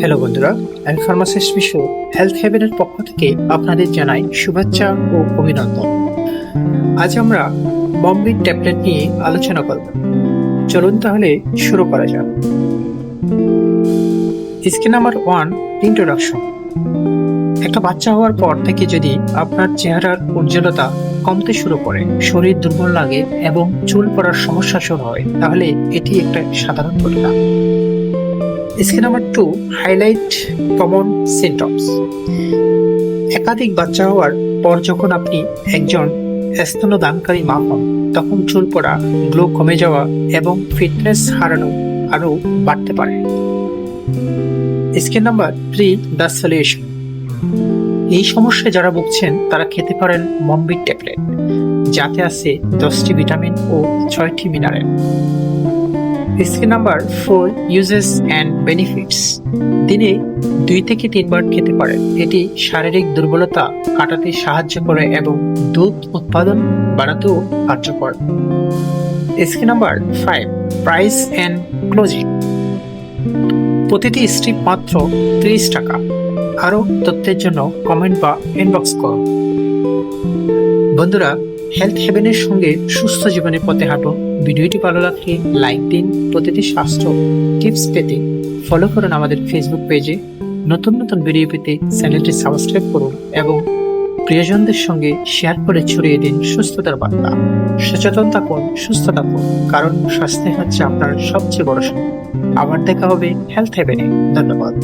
Hello বন্ধুরা, আমি pharmacist বিশ্ব হেলথ হেভেনের পক্ষ থেকে আপনাদের জানাই শুভেচ্ছা ও অভিনন্দন। আজ আমরা বম্বির ট্যাবলেট নিয়ে আলোচনা করব। চলুন তাহলে শুরু করা যাক। স্কিন নাম্বার ওয়ান ইন্ট্রোডাকশন একটা বাচ্চা হওয়ার পর থেকে যদি আপনার চেহারার উজ্জ্বলতা কমতে শুরু করে, শরীর দুর্বল লাগে এবং চুল পড়ার সমস্যা শুরু হয়, তাহলে এটি একটা সাধারণ ঘটনা। Skin number two highlight common symptoms একাধিক বাচ্চা হওয়ার পর যখন আপনি একজন স্তনদানকারী মা হন, তখন চুল পড়া, গ্লো কমে যাওয়া এবং ফিটনেস হারানো আরও বাড়তে পারে। Skin number three the solution এই সমস্যায় যারা ভুগছেন, তারা খেতে পারেন মম্বির ট্যাবলেট, যাতে আছে দশটি ভিটামিন ও ছয়টি mineral. Skin number four uses and benefits দিনে দুই থেকে তিনবার খেতে পারেন এটি শারীরিক দুর্বলতা কাটাতে সাহায্য করে এবং দুধ উৎপাদন বাড়াতেও কার্যকর skin number five price and closing প্রতিটি স্ট্রিপ মাত্র ত্রিশ টাকা। আরও তথ্যের জন্য কমেন্ট বা ইনবক্স করুন। বন্ধুরা হেলথ হেভেনের সঙ্গে সুস্থ জীবনের পথে হাঁটুন ভিডিওটি ভালো লাগলে লাইক দিন, প্রতিটি স্বাস্থ্য টিপস পেতে ফলো করুন আমাদের ফেসবুক পেজে নতুন নতুন ভিডিও পেতে চ্যানেলটি সাবস্ক্রাইব করুন এবং প্রিয়জনদের সঙ্গে শেয়ার করে ছড়িয়ে দিন সুস্থতার বার্তা। সচেতন থাকুন, সুস্থ থাকুন, কারণ স্বাস্থ্য হচ্ছে আপনার সবচেয়ে বড় সম্পদ আবার দেখা হবে হেলথ হেভেনে ধন্যবাদ।